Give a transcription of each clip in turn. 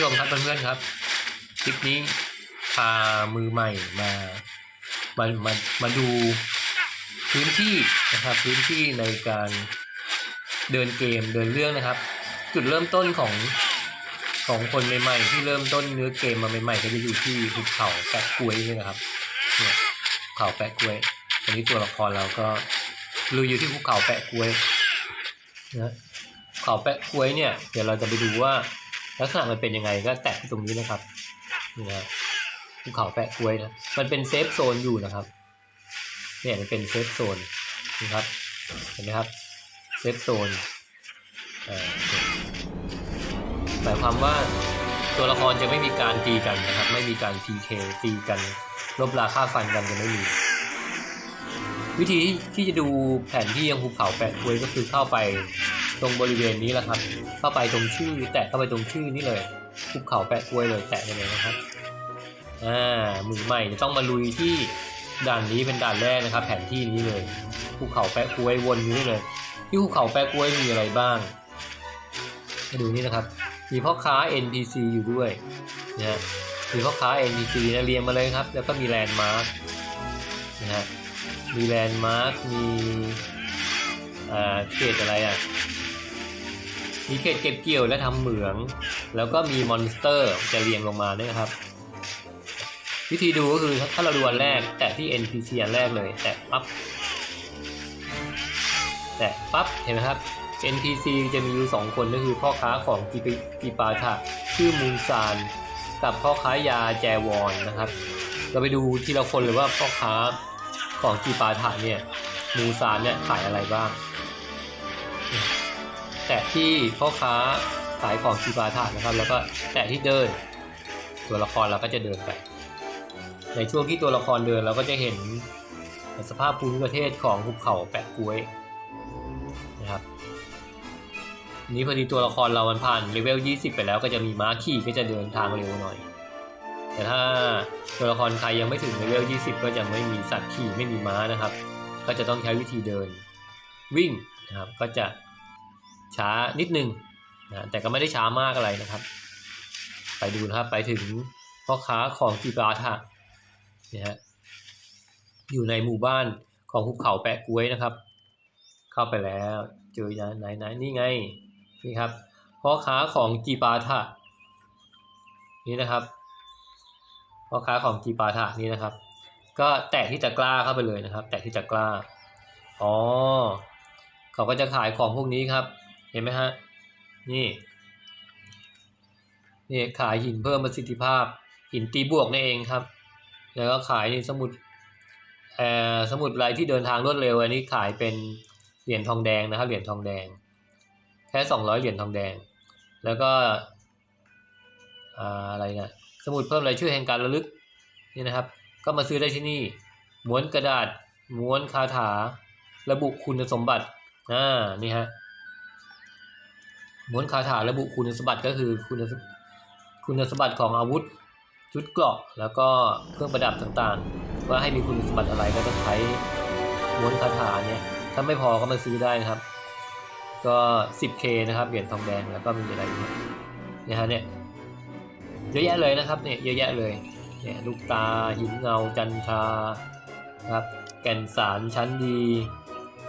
ชมครับเพื่อนๆครับ คลิปนี้พามือใหม่มามามามาดูพื้นที่นะครับพื้นที่ในการเดินเกมเดินเรื่องนะครับ จุดเริ่มต้นของของคนใหม่ๆที่เริ่มต้นเนื้อเกมมาใหม่ๆก็จะอยู่ที่ภูเขาแปะกล้วยนี่นะครับเนี่ยภูเขาแปะกล้วยอันนี้ตัวละครเราก็ลุยอยู่ที่ภูเขาแปะกล้วยนะภูเขาแปะกล้วยเนี่ย เดี๋ยวเราจะไปดูว่า ลักษณะมันเป็นยังไงก็แตะที่ตรงนี้นะครับนี่นะภูเขาแปะกล้วยนะมันเป็นเซฟโซนอยู่นะครับเนี่ยมันเป็นเซฟโซนนะครับเห็นไหมครับเซฟโซนหมายความว่าตัวละครจะไม่มีการตีกันนะครับ ไม่มีการ PK ตีกันลบราค่าฟันกันจะไม่มี วิธีที่จะดูแผนที่ยังภูเขาแปะกล้วยก็คือเข้าไป ตรงบริเวณนี้แหละครับ เข้าไปตรงชื่อแตะเข้าไปตรงชื่อนี่เลยภูเขาแปะกล้วยเลยแตะไปเลยนะครับอ่ามือใหม่จะต้องมาลุยที่ด่านนี้เป็นด่านแรกนะครับ แผนที่นี้เลยภูเขาแปะกล้วยวนอยู่นี่เลย ที่ภูเขาแปะกล้วยมีอะไรบ้างมาดูนี่นะครับ มีพ่อค้า NPC อยู่ด้วยนะฮะมีพ่อค้า NPC นะเรียงมาเลยครับ แล้วก็มีแลนด์มาร์คนะฮะมีแลนด์มาร์คมีอ่าเขตอะไรอะ มีเขตเก็บเกี่ยวและทำเหมือง แล้วก็มีมอนสเตอร์จะเรียงลงมาด้วยนะครับ วิธีดูก็คือถ้าเราดูอันแรก แตะที่ NPC อันแรกเลย แตะปั๊บแตะปั๊บเห็นไหมครับ NPC จะมีอยู่สองคนก็คือพ่อค้าของกิปิกิปาถะชื่อมูนซานกับพ่อค้ายาแจวอนนะครับ เราไปดูทีละคนเลยว่าพ่อค้าของกีปาถะเนี่ยมูซานเนี่ยขายอะไรบ้าง แตะที่พ่อค้าขายของกีปาถะนะครับ แล้วก็แตะที่เดิน ตัวละครเราก็จะเดินไป ในช่วงที่ตัวละครเดินเราก็จะเห็นสภาพภูมิประเทศของภูเขาแปะกล้วยนะครับนนี้พอดีตัวละครเรามันผ่านเลเวล 20 ไปแล้วก็จะมีม้าขี่ก็จะเดินทางเร็วหน่อย แต่ถ้าตัวละครใครยังไม่ถึงเลเวล 20 ก็จะไม่มีสัตว์ขี่ไม่มีม้านะครับ ก็จะต้องใช้วิธีเดินวิ่งนะครับก็จะ ช้านิดนึงนะแต่ก็ไม่ได้ช้ามากอะไรนะครับ ไปดูนะครับไปถึงพ่อค้าของกิบราทะนี่ยฮะอยู่ในหมู่บ้านของภูเขาแปะกล้วยนะครับ เข้าไปแล้วเจอนไหนไหนนี่ไงนี่ครับพ่อค้าของจีปาถะนี่นะครับพ่อค้าของจีปาถะนี่นะครับ ก็แตะที่ตะกร้าเข้าไปเลยนะครับ แตะที่ตะกร้าอ๋อเขาก็จะขายของพวกนี้ครับ เห็นไหมฮะ นี่ นี่ขายหินเพิ่มประสิทธิภาพ หินตีบวกนี่เองครับ แล้วก็ขายนี่สมุดเอ่อสมุดลายที่เดินทางรวดเร็ว อันนี้ขายเป็นเหรียญทองแดงนะครับ เหรียญทองแดง แค่สองร้อยเหรียญทองแดง แล้วก็อ่าอะไรนะสมุดเพิ่มรายชื่อแห่งการระลึกนี่นะครับ ก็มาซื้อได้ที่นี่ม้วนกระดาษม้วนคาถา ระบุคุณสมบัติอ่านี่ฮะ ม้วนคาถาระบุคุณสมบัติก็คือคุณคุณสมบัติของอาวุธชุดเกราะแล้วก็เครื่องประดับต่างๆ ว่าให้มีคุณสมบัติอะไรก็ต้องใช้ม้วนคาถาเนี่ยถ้าไม่พอก็มาซื้อได้นะครับ ก็ 10k นะครับเหรียญทองแดงแล้วก็มีอะไรอีกเนี่ยฮะเนี่ยเยอะแยะเลยนะครับเนี่ยเยอะแยะเลยเนี่ยลูกตาหินเงาจันทราครับแก่นสารชั้นดี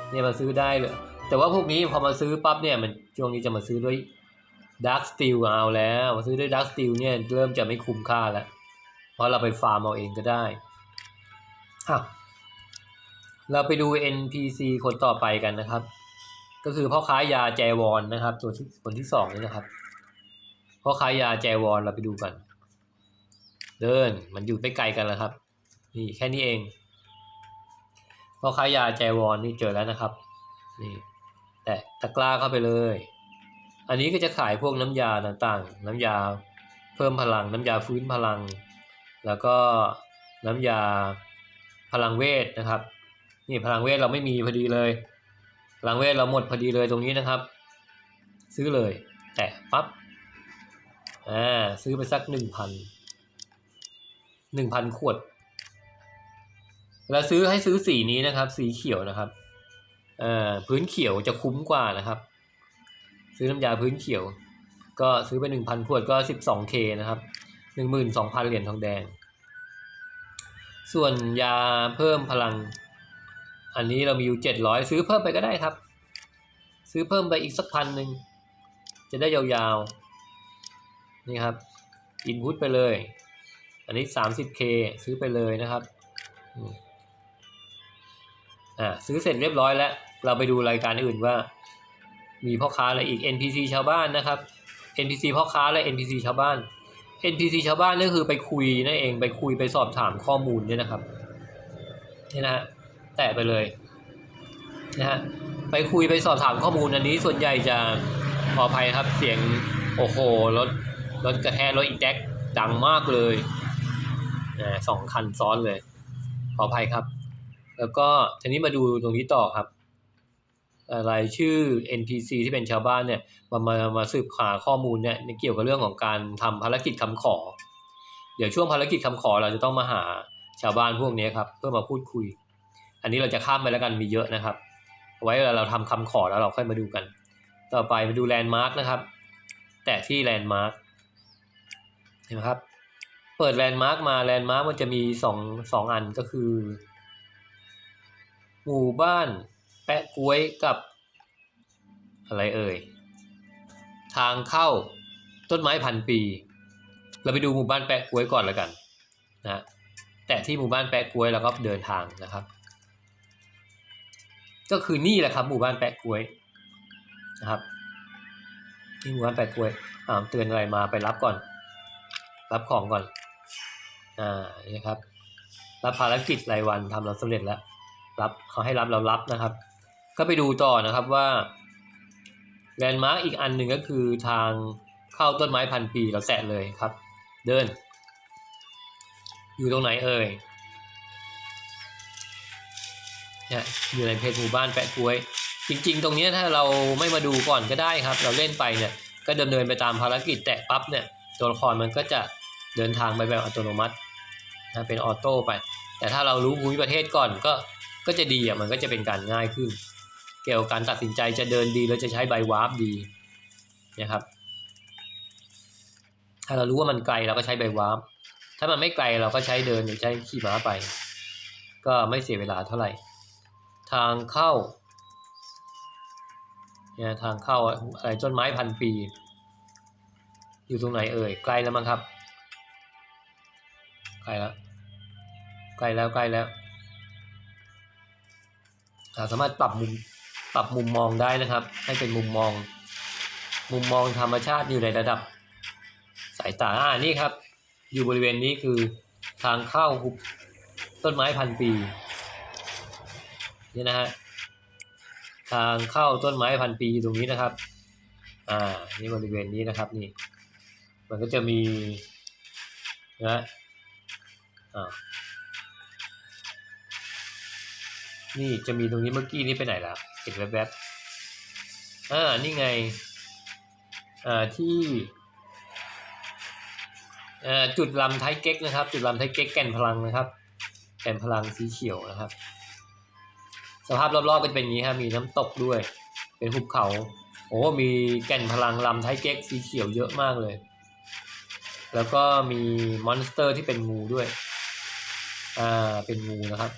เนี่ยมาซื้อได้เลยแต่ว่าพวกนี้พอมาซื้อปั๊บเนี่ยมัน ช่วงนี้จะมาซื้อด้วยดาร์ s สตีลเอาแล้วมาซื้อด้วยดาร์ s สตีลเนี่ยเริ่มจะไม่คุ้มค่าแล้ว เพราะเราไปฟาร์มเอาเองก็ได้อะเราไปดู NPC คนต่อไปกันนะครับ ก็คือพ่อค้ายาแจวอนนะครับ ตัวที่คนที่สองนี่นะครับพ่อค้ายาแจวอนเราไปดูกัน เดินมันอยู่ไม่ไกลกันแล้วครับ นี่แค่นี้เองพ่อค้ายาแจวอนนี่เจอแล้วนะครับ นี่ แตะตะกร้าเข้าไปเลย อันนี้ก็จะขายพวกน้ำยาต่างๆ น้ำยาเพิ่มพลัง น้ำยาฟื้นพลัง แล้วก็น้ำยาพลังเวทนะครับ นี่พลังเวทเราไม่มีพอดีเลย พลังเวทเราหมดพอดีเลยตรงนี้นะครับ ซื้อเลย แตะปั๊บอ่าซื้อไปสักหนึ่งพันหนึ่งพันขวดแล้วซื้อให้ซื้อสีนี้นะครับ สีเขียวนะครับ พื้นเขียวจะคุ้มกว่านะครับ ซื้อน้ำยาพื้นเขียว ก็ซื้อไปหนึ่งพันขวดก็สิบสองเคนะครับหนึ่งหมื่นสองพันเหรียญทองแดง ส่วนยาเพิ่มพลัง อันนี้เรามีอยู่เจ็ดร้อยซื้อเพิ่มไปก็ได้ครับ ซื้อเพิ่มไปอีกสักพันหนึ่งจะได้ยาวๆ นี่ครับอินพุตไปเลย อันนี้ 30k ซื้อไปเลยนะครับ อ่าซื้อเสร็จเรียบร้อยแล้ว เราไปดูรายการอื่นว่า มีพ่อค้าอะไรอีก NPC ชาวบ้านนะครับ NPC พ่อค้าและ NPC ชาวบ้าน NPC ชาวบ้านนี่คือไปคุยนั่นเองไปคุยไปสอบถามข้อมูลเนี่ยนะครับนี่นะฮะแตะไปเลยนะฮะไปคุยไปสอบถามข้อมูลอันนี้ส่วนใหญ่จะขออภัยครับเสียงโอ้โหรถรถกระแทกรถอีแจ็คดังมากเลยนะสองคันซ้อนเลย ขออภัยครับ แล้วก็ทีนี้มาดูตรงนี้ต่อครับอะไรายชื่อ NPC ที่เป็นชาวบ้านเนี่ยมามามาสืบหาข้อมูลเนี่ยเกี่ยวกับเรื่องของการทำภารกิจคำขอ เดี๋ยวช่วงภารกิจคำขอเราจะต้องมาหาชาวบ้านพวกนี้ครับเพื่อมาพูดคุย อันนี้เราจะข้ามไปแล้วกันมีเยอะนะครับ ไว้เวลาเราทำคำขอแล้วเราค่อยมาดูกัน ต่อไปมาดูแลนด์มาร์กนะครับ แต่ที่แลนด์มาร์กเห็นไหมครับ เปิดแลนด์มาร์กมาแลนด์มาร์กมันจะมีสองสองอันก็คือ หมู่บ้าน แปะกล้วยกับ อะไรเอ่ย ทางเข้าต้นไม้พันปี เราไปดูหมู่บ้านแปะกล้วยก่อนแล้วกันนะแต่ที่หมู่บ้านแปะกล้วยแล้วก็เดินทางนะครับ ก็คือนี่แหละครับ หมู่บ้านแปะกล้วยนะครับนี่หมู่บ้านแปะกล้วยอ่าเตือนอะไรมาไปรับก่อน รับของก่อนอ่านี่ครับรับภารกิจรายวันทำเราสำเร็จแล้ว รับเขาให้รับเรารับนะครับ ก็ไปดูต่อนะครับว่าแลนด์มาร์กอีกอันหนึ่งก็คือทางเข้าต้นไม้พันปีเราแตะเลยครับ เดิน อยู่ตรงไหนเอ่ยเนี่ยอยู่ในเพจหมู่บ้านแปะกล้วย จริง ๆ ตรงเนี้ยถ้าเราไม่มาดูก่อนก็ได้ครับ เราเล่นไปเนี่ยก็ดำเนินไปตามภารกิจแตะปั๊บเนี่ยตัวละครมันก็จะเดินทางไปแบบอัตโนมัตินะเป็นออโต้ไป แต่ถ้าเรารู้ภูมิประเทศก่อนก็ ก็จะดีอะมันก็จะเป็นการง่ายขึ้น เกี่ยวกับการตัดสินใจจะเดินดีหรือจะใช้ใบวาร์ปดีนะครับถ้าเรารู้ว่ามันไกลเราก็ใช้ใบวาร์ปถ้ามันไม่ไกลเราก็ใช้เดินหรือใช้ขี่ม้าไป ก็ไม่เสียเวลาเท่าไหร่ ทางเข้าเนี่ยทางเข้าอะไรต้นไม้พันปี อยู่ตรงไหนเอ่ยไกลแล้วมั้งครับไกลแล้วใกลแล้วใกลแล้ว สามารถปรับมุมปรับมุมมองได้นะครับ ให้เป็นมุมมอง มุมมองธรรมชาติอยู่ในระดับ สายตาอ่านี่ครับ อยู่บริเวณนี้คือทางเข้าหุบต้นไม้พันปีนี่นะฮะทางเข้าต้นไม้พันปีตรงนี้นะครับ อ่า นี่บริเวณนี้นะครับนี่ มันก็จะมีนะอ่า นี่จะมีตรงนี้เมื่อกี้นี่ไปไหนล้วเห็นแวบๆอ่านี่ไงอ่าที่อ่าจุดลำไทเก๊กนะครับ จุดลำไทเก๊กแก่นพลังนะครับ แก่นพลังสีเขียวนะครับ สภาพรอบๆก็จะเป็นอย่างนี้ครับมีน้ำตกด้วย เป็นหุบเขาโอ้มีแก่นพลังลำไทเก๊กสีเขียวเยอะมากเลย แล้วก็มีมอนสเตอร์ที่เป็นงูด้วย อ่า เป็นงูนะครับ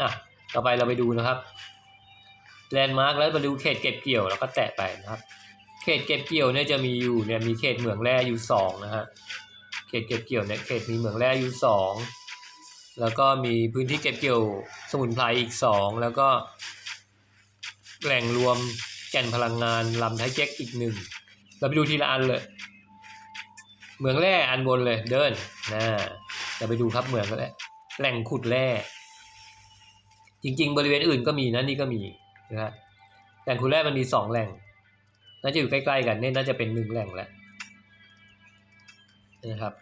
อะ ต่อไปเราไปดูนะครับแลนด์มาร์กแล้วมาดูเขตเก็บเกี่ยวแล้วก็แตะไปนะครับ เขตเก็บเกี่ยวเนี่ยจะมีอยู่เนี่ยมีเขตเหมืองแร่อยู่สองนะฮะเขตเก็บเกี่ยวเนี่ยเขตมีเหมืองแร่อยู่สองแล้วก็มีพื้นที่เก็บเกี่ยวสมุนไพรอีกสองแล้วก็แหล่งรวมแก่นพลังงานลำไทเก๊กอีกหนึ่งเราไปดูทีละอันเลย เหมืองแร่อันบนเลยเดินนะเราไปดูครับเหมืองแร่แหล่งขุดแร่ จริง ๆ บริเวณอื่นก็มีนะนี่ก็มีนะครับแหล่งขุดแร่มันมีสองแหล่ง น่าจะอยู่ใกล้ๆกันเนี่ยน่าจะเป็นหนึ่งแหล่งแล้วนะครับ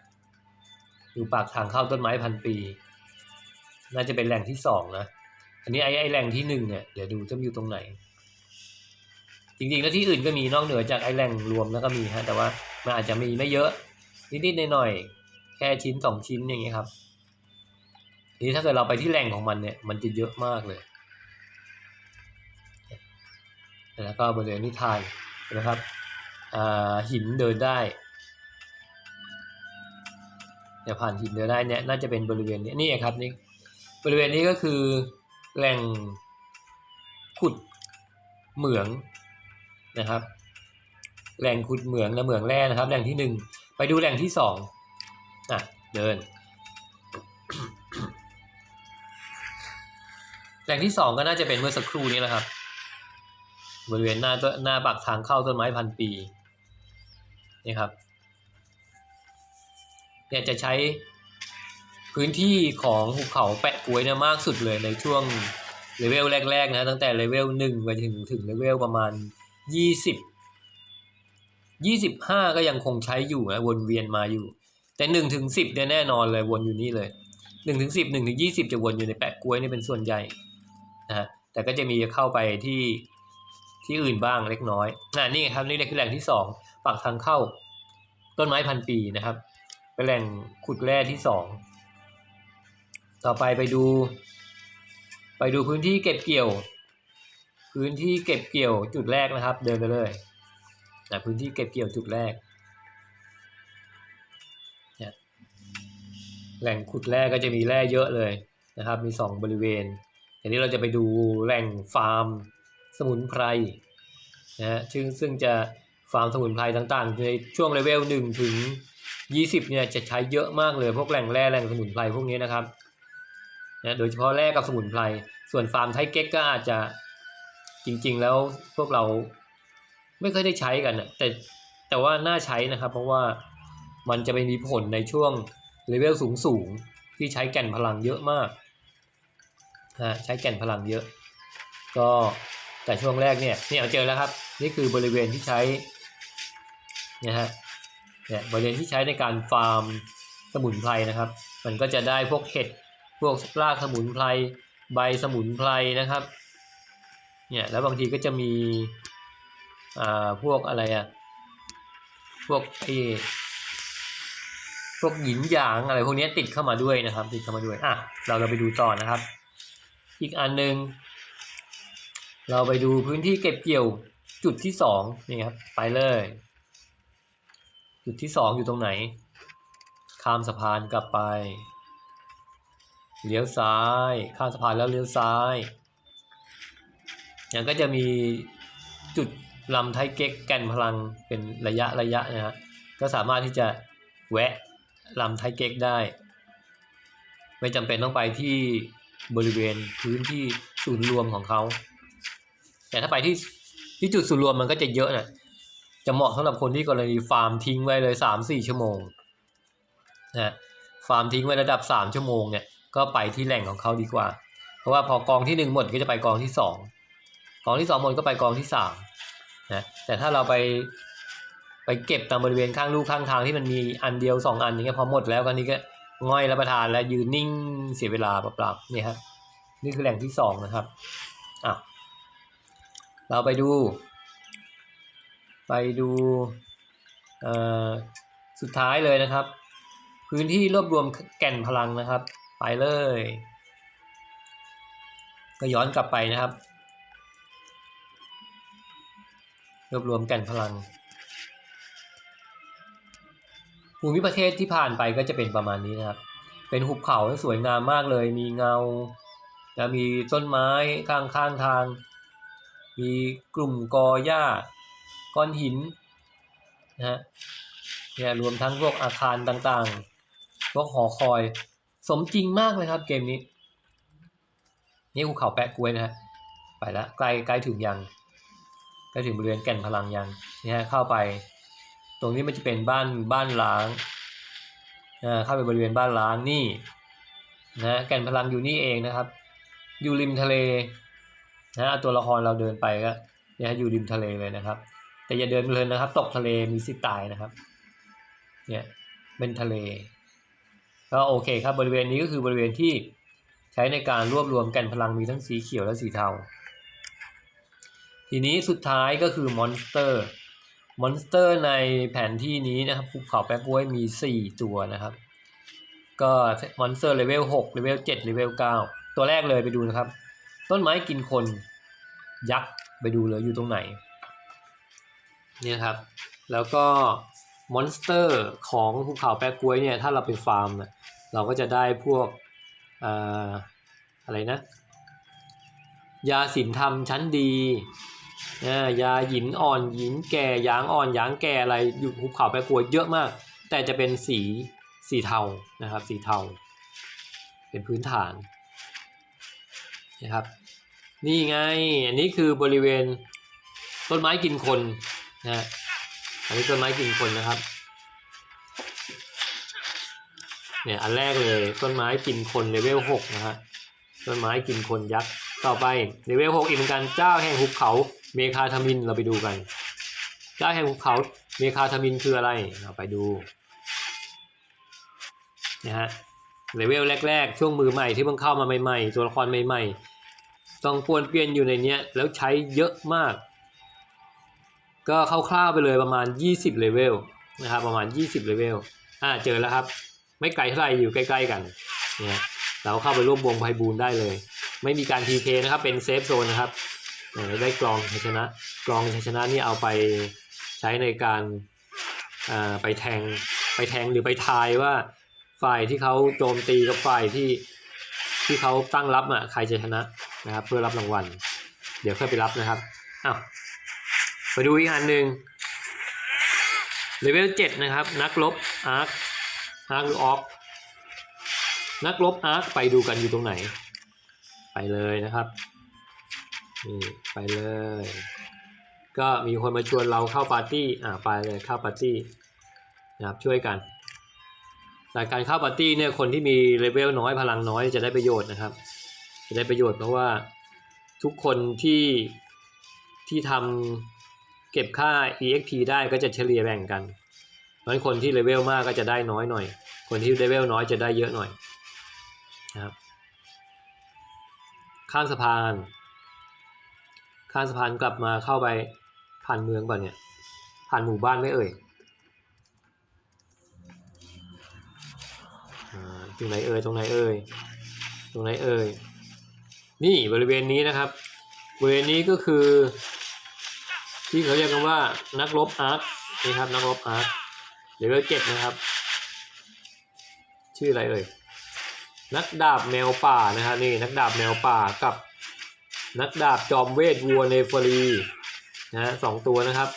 อยู่ปากทางเข้าต้นไม้พันปี น่าจะเป็นแหล่งที่สองนะ อันนี้ไอ้ไอ้แหล่งที่หนึ่งเนี่ยเดี๋ยวดูจะอยู่ตรงไหน จริงๆแล้วที่อื่นก็มีนอกเหนือจากไอ้แหล่งรวมแล้วก็มีฮะแต่ว่ามันอาจจะมีไม่เยอะนิดๆหน่อยๆแค่ชิ้นสองชิ้นอย่างเงี้ยครับ นี่ถ้าเกิดเราไปที่แหล่งของมันเนี่ยมันจะเยอะมากเลย แล้วก็บริเวณนิทานนะครับอ่าหินเดินได้เนี่ยผ่านหินเดินได้เนี่ยน่าจะเป็นบริเวณนี้นี่ครับนี่บริเวณนี้ก็คือแหล่งขุดเหมืองนะครับ แหล่งขุดเหมืองและเหมืองแร่นะครับ แหล่งที่หนึ่งไปดูแหล่งที่สองอะเดิน แหล่งที่สองก็น่าจะเป็นเมื่อสักครู่นี้แหละครับ บริเวณหน้าต้นหน้าปากทางเข้าต้นไม้พันปีนี่ครับเนี่ยจะใช้พื้นที่ของภูเขาแปะกล้วยเนี่ยมากสุดเลยในช่วงเลเวลแรกๆนะตั้งแต่เลเวลหนึ่งไปถึงถึงเลเวลประมาณยี่สิบยี่สิบห้าก็ยังคงใช้อยู่นะวนเวียนมาอยู่ แต่หนึ่งถึงสิบเนี่ยแน่นอนเลยวนอยู่นี่เลยหนึ่งถึงสิบหนึ่งถึงยี่สิบจะวนอยู่ในแปะกล้วยนี่เป็นส่วนใหญ่ นะแต่ก็จะมีเข้าไปที่ที่อื่นบ้างเล็กน้อยน่ะนี่ครับนี่คือแหล่งที่สองปากทางเข้าต้นไม้พันปีนะครับเป็นแหล่งขุดแร่ที่สองต่อไปไปดู ไปดูพื้นที่เก็บเกี่ยว พื้นที่เก็บเกี่ยวจุดแรกนะครับ เดินไปเลยนะพื้นที่เก็บเกี่ยวจุดแรกแหล่งขุดแร่ก็จะมีแร่เยอะเลยนะครับ มีสองบริเวณ ทีนี้เราจะไปดูแหล่งฟาร์มสมุนไพรนะฮะซึ่งซึ่งจะฟาร์มสมุนไพรต่างๆ ในช่วงเลเวลหนึ่งถึงยี่สิบเนี่ยจะใช้เยอะมากเลยพวกแหล่งแร่แหล่งสมุนไพรพวกนี้นะครับนะโดยเฉพาะแร่กับสมุนไพร ส่วนฟาร์มไทเก๊กก็อาจจะจริงๆ แล้วพวกเราไม่เคอยได้ใช้กันนะแต่แต่ว่าน่าใช้นะครับ เพราะว่ามันจะไปมีผลในช่วงเลเวลสูงๆ ที่ใช้แก่นพลังเยอะมาก นะใช้แก่นพลังเยอะ ก็แต่ช่วงแรกเนี่ยเนี่ยเจอแล้วครับ นี่คือบริเวณที่ใช้เนี่ยฮะเนี่ยบริเวณที่ใช้ในการฟาร์มสมุนไพรนะครับ มันก็จะได้พวกเห็ดพวกรากสมุนไพรใบสมุนไพรนะครับเนี่ยแล้วบางทีก็จะมีอ่าพวกอะไรอะพวกไอ้พวกหยินหยางอะไรพวกนี้ติดเข้ามาด้วยนะครับ ติดเข้ามาด้วยอะเราเราไปดูต่อนะครับ อีกอันหนึ่งเราไปดูพื้นที่เก็บเกี่ยวจุดที่สองนี่ครับไปเลย จุดที่สองอยู่ตรงไหน ข้ามสะพานกลับไป เลี้ยวซ้าย ข้ามสะพานแล้วเลี้ยวซ้ายย่างก็จะมีจุดลำไทเก๊กแก่นพลังเป็นระยะระยะนะฮะก็สามารถที่จะแวะลำไทเก๊กได้ ไม่จำเป็นต้องไปที่ บริเวณพื้นที่ศูนย์รวมของเขา แต่ถ้าไปที่ที่จุดศูนย์รวมมันก็จะเยอะนะจะเหมาะสำหรับคนที่กรณีฟาร์มทิ้งไว้เลยสามสี่ชั่วโมงนะฟาร์มทิ้งไว้ระดับสามชั่วโมงเนี่ยก็ไปที่แหล่งของเขาดีกว่า เพราะว่าพอกองที่หนึ่งหมดก็จะไปกองที่สองกองที่สองหมดก็ไปกองที่สามนะแต่ถ้าเราไปไปเก็บตามบริเวณข้างลูกข้างทางที่มันมีอันเดียวสองอันอย่างเงี้ยพอหมดแล้วก็นี้ก็ ง่อยรับประทานแล้วยืนนิ่งเสียเวลาเปล่าๆนี่ครับนี่คือแหล่งที่สองนะครับอะเราไปดู ไปดูอ่อสุดท้ายเลยนะครับ พื้นที่รวบรวมแก่นพลังนะครับ ไปเลย ก็ย้อนกลับไปนะครับ รวบรวมแก่นพลัง ภูมิประเทศที่ผ่านไปก็จะเป็นประมาณนี้นะครับ เป็นหุบเขาที่สวยงามมากเลย มีเงาแล้วมีต้นไม้ข้างข้างทาง มีกลุ่มกอหญ้า ก้อนหินนะฮะเนี่ยรวมทั้งพวกอาคารต่างๆ พวกหอคอย สมจริงมากเลยครับเกมนี้ นี่ภูเขาแปะกล้วยนะฮะ ไปแล้วใกล้ใกล้ถึงยังใกล้ถึงบริเวณแก่นพลังยังนี่ฮะเข้าไป ตรงนี้มันจะเป็นบ้านบ้านล้างอ่าเข้าไปบริเวณบ้านล้างนี่นะแก่นพลังอยู่นี่เองนะครับ อยู่ริมทะเลนะตัวละครเราเดินไปก็เนี่ยอยู่ริมทะเลเลยนะครับ แต่อย่าเดินเลินนะครับ ตกทะเลมีสิทธิ์ตายนะครับเนี่ยเป็นทะเลก็โอเคครับบริเวณนี้ก็คือบริเวณที่ใช้ในการรวบรวมแก่นพลังมีทั้งสีเขียวและสีเทาทีนี้สุดท้ายก็คือมอนสเตอร์ มอนสเตอร์ในแผนที่นี้นะครับภูเขาแป๊กกล้วยมี 4 ตัวนะครับ ก็มอนสเตอร์เลเวล6เลเวล7เลเวล9ตัวแรกเลยไปดูนะครับ ต้นไม้กินคนยักษ์ไปดูเลยอยู่ตรงไหนเนี่นะครับ แล้วก็มอนสเตอร์ของภูเขาแปะกล้วยเนี่ยถ้าเราไปฟาร์มน่ะเราก็จะได้พวกออะไรนะ ยาสินธรรมชั้นดี ยาหินอ่อนหินแก่ยางอ่อนยางแก่อะไรอยู่ภูเขาแปะกล้วเยอะมาก แต่จะเป็นสีสีเทานะครับ สีเทา เป็นพื้นฐานนะครับ นี่ไงอันนี้คือบริเวณต้นไม้กินคนนะฮะอันนี้ต้นไม้กินคนนะครับเนี่ยอันแรกเลยต้นไม้กินคนเลเวลหกนะฮะต้นไม้กินคนยักษ์ ต่อไปเลเวลหกอีกเหมือนกันเจ้าแห่งหุบเขาเมคาทมินเราไปดูกัน เจ้าแห่งหุบเขาเมคาทมินคืออะไรเราไปดูนะฮะเลเวลแรก ๆ ช่วงมือใหม่ที่เพิ่งเข้ามาใหม่ๆ ตัวละครใหม่ๆ ต้องปวนเปลี่ยนอยู่ในเนี้ยแล้วใช้เยอะมาก ก็คร่าวๆไปเลยประมาณ 20เลเวลนะครับประมาณ 20เลเวลอ่าเจอแล้วครับ ไม่ไกลเท่าไหร่อยู่ใกล้ ๆ กันเนี่ยเราเข้าไปร่วมวงไพบูลได้เลย ไม่มีการ PK นะครับ เป็นเซฟโซนนะครับได้กลองชัยชนะกลองชัยชนะนี่เอาไปใช้ในการไปแทงไปแทงหรือไปทายว่าฝ่ายที่เขาโจมตีกับฝ่ายที่ที่เขาตั้งรับอะใครจะชนะนะครับ เพื่อรับรางวัล เดี๋ยวค่อยไปรับนะครับอ้าวไปดูอีกอันหนึ่งเลเวลเจ็ดนะครับ นักรบอาร์คอาร์คหรือออฟนักรบอาร์คไปดูกันอยู่ตรงไหน ไปเลยนะครับนี่ไปเลย ก็มีคนมาชวนเราเข้าปาร์ตี้อ่าไปเลยเข้าปาร์ตี้นะครับช่วยกันแต่การเข้าปาร์ตี้เนี่ยคนที่มีเลเวลน้อยพลังน้อยจะได้ประโยชน์นะครับ จะได้ประโยชน์เพราะว่าทุกคนที่ที่ทำเก็บค่า EXP ได้ก็จะเฉลี่ยแบ่งกันเพราะฉะนั้นคนที่เลเวลมากก็จะได้น้อยหน่อย คนที่เลเวลน้อยจะได้เยอะหน่อยนะครับ ข้ามสะพาน ข้ามสะพานกลับมาเข้าไปผ่านเมืองป่ะเนี่ย ผ่านหมู่บ้านไม่เอ่ยตรงไหนเอ่ยตรงไหนเอ่ยตรงไหนเอ่ยนี่บริเวณนี้นะครับ บริเวณนี้ก็คือ ที่เขาเรียกกันว่านักรบอาร์คนี่ครับนักรบอาร์คเลเวลเจ็ดนะครับ ชื่ออะไรเอ่ย นักดาบแมวป่านะครับนี่นักดาบแมวป่ากับนักดาบจอมเวทวัวเนฟรีนะฮะสองตัวนะครับ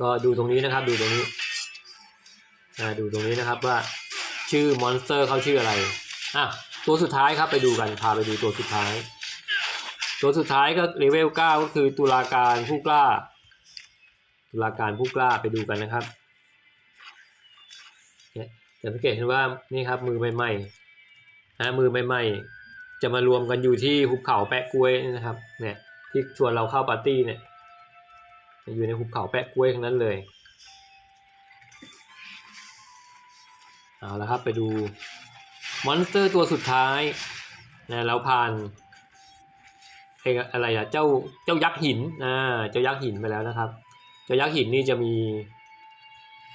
ก็ดูตรงนี้นะครับดูตรงนี้อ่าดูตรงนี้นะครับว่าชื่อมอนสเตอร์เขาชื่ออะไรอะตัวสุดท้ายครับไปดูกันพาไปดูตัวสุดท้าย ตัวสุดท้ายก็เลเวลเก้าก็คือตุลาการผู้กล้า ตุลาการผู้กล้าไปดูกันนะครับ จะสังเกตเห็นว่านี่ครับมือใหม่ๆนะมือใหม่ๆจะมารวมกันอยู่ที่หุบเขาแปะกล้วยนะครับเนี่ยที่ชวนเราเข้าปาร์ตี้เนี่ยอยู่ในหุบเขาแปะกล้วยทั้งนั้นเลยเอาละครับไปดูมอนสเตอร์ตัวสุดท้ายนะเราผ่านเอ้อะไรอะเจ้าเจ้ายักษ์หินอ่าเจ้ายักษ์หินไปแล้วนะครับ เจ้ายักษ์หินนี่จะมี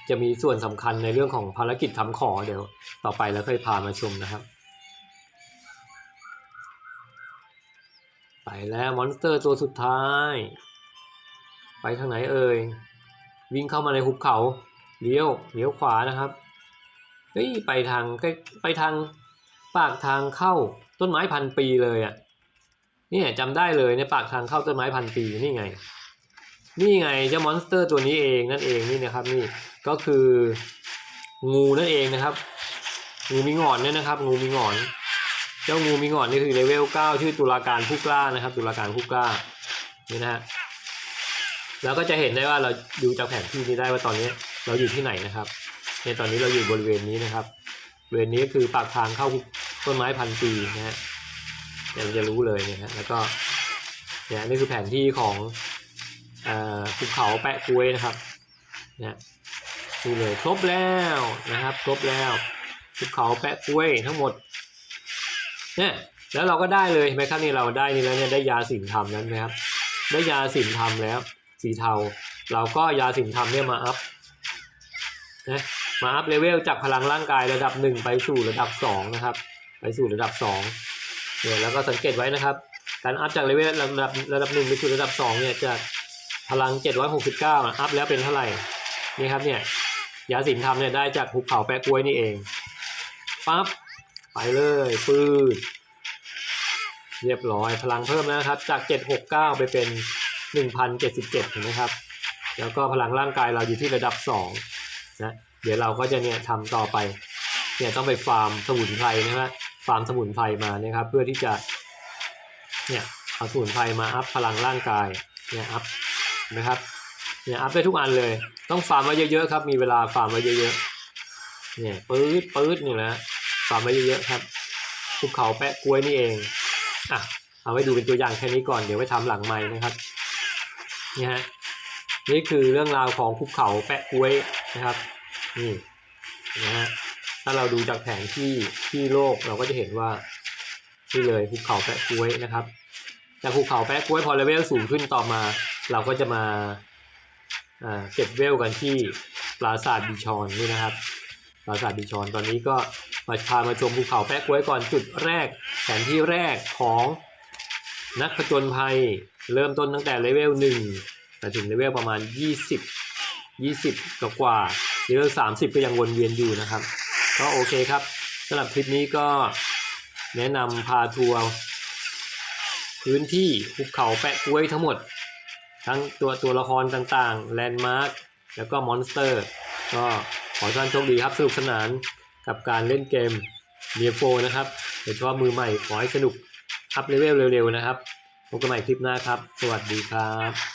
จะมีส่วนสำคัญในเรื่องของภารกิจทำขอเดี๋ยวต่อไปแล้วค่อยพามาชมนะครับ ไปแล้วมอนสเตอร์ตัวสุดท้าย ไปทางไหนเอ่ย วิ่งเข้ามาในหุบเขาเลี้ยวเลี้ยวขวานะครับเฮ้ยไปทางใกล้ไปทางปากทางเข้าต้นไม้พันปีเลยอะ่ะเนี่ยจำได้เลยในปากทางเข้าต้นไม้พันปีนี่ไง นี่ไงเจ้ามอนสเตอร์ตัวนี้เองนั่นเองนี่นะครับนี่ก็คืองูนั่นเองนะครับ งูมีงอนเนี่ยนะครับ งูมีงอน เจ้างูมีงอนนี่คือเลเวลเก้าชื่อตุลาการผู้กล้านะครับ ตุลาการผู้กล้านี่นะฮะแล้วก็จะเห็นได้ว่าเราดูจากแผนที่นี้ได้ว่าตอนนี้เราอยู่ที่ไหนนะครับในตอนนี้เราอยู่บริเวณนี้นะครับบริเวณนี้คือปากทางเข้าต้นไม้พันปีนะฮะเนี่ยเราจะรู้เลยนะฮะแล้วก็เนี่ยนี่คือแผนที่ของ ภูเขาแปะกล้วยนะครับเนี่ยนี่เลยครบแล้วนะครับครบแล้วภูเขาแปะกล้วยทั้งหมดเนี่ยแล้วเราก็ได้เลยเห็นไหมครับนี่เราได้นี่แล้วเนี่ยได้ยาสินธรรมนั้นนะครับ ได้ยาสินธรรมแล้ว สีเทา เราก็ยาสินธรรมเนี่ยมาอัพนะมาอัพเลเวลจากพลังร่างกายระดับหนึ่งไปสู่ระดับสองนะครับ ไปสู่ระดับสองเนี่ยแล้วก็สังเกตไว้นะครับ การอัพจากเลเวลระดับระดับหนึ่งไปสู่ระดับสองเนี่ยจะ พลัง 769อะอัพแล้วเป็นเท่าไหร่นี่ครับเนี่ยยาสินทำเนี่ยได้จากภูเขาแปะกล้วยนี่เองปั๊บไปเลยปืดเรียบร้อยพลังเพิ่มแล้วนะครับ จาก 769 ไปเป็น 1077เห็นไหมครับ แล้วก็พลังร่างกายเราอยู่ที่ระดับ2นะเดี๋ยวเราก็จะเนี่ยทำต่อไปเนี่ยต้องไปฟาร์มสมุนไพรนะฮะฟาร์มสมุนไพรมานะครับเพื่อที่จะเนี่ยเอาสมุนไพรมาอัพพลังร่างกายเนี่ยอัพ นะครับเนี่ยอัพได้ทุกอันเลย ต้องฟาร์มไว้เยอะๆครับ มีเวลาฟาร์มไว้เยอะๆเนี่ยปื๊ดปื๊ดนี่นะฟาร์มไว้เยอะๆครับภูเขาแปะกล้วยนี่เองอะเอาไว้ดูเป็นตัวอย่างแค่นี้ก่อนเดี๋ยวไว้ทำหลังไม้นะครับนี่ฮะนี่คือเรื่องราวของภูเขาแปะกล้วยนะครับนี่นะฮะถ้าเราดูจากแผนที่ที่โลกเราก็จะเห็นว่านี่เลยภูเขาแปะกล้วยนะครับจากภูเขาแปะกล้วยพอเลเวลสูงขึ้นต่อมา เราก็จะมาเก็บเวลกันที่ปราสาทบิชอนนี่นะครับ ปราสาทบิชอนตอนนี้ก็มาพามาชมภูเขาแปะกล้วยก่อนจุดแรกแผนที่แรกของนักผจญภัยเริ่มต้นตั้งแต่เลเวลหนึ่งแต่ถึงเลเวลประมาณ 20 20กว่ากว่าเลเวล30 ก็ยังวนเวียนอยู่นะครับ ก็โอเคครับสำหรับคลิปนี้ก็แนะนำพาทัวร์พื้นที่ภูเขาแปะกล้วยทั้งหมด ทั้งตัวตัวละครต่างๆ แลนด์มาร์คแล้วก็มอนสเตอร์ ก็ขอท่านโชคดีครับสนุกสนานกับการเล่นเกมเดียโฟนะครับโดยเฉพาะมือใหม่ขอให้สนุกอัพเลเวลเร็วๆนะครับพบกันใหม่คลิปหน้าครับ สวัสดีครับ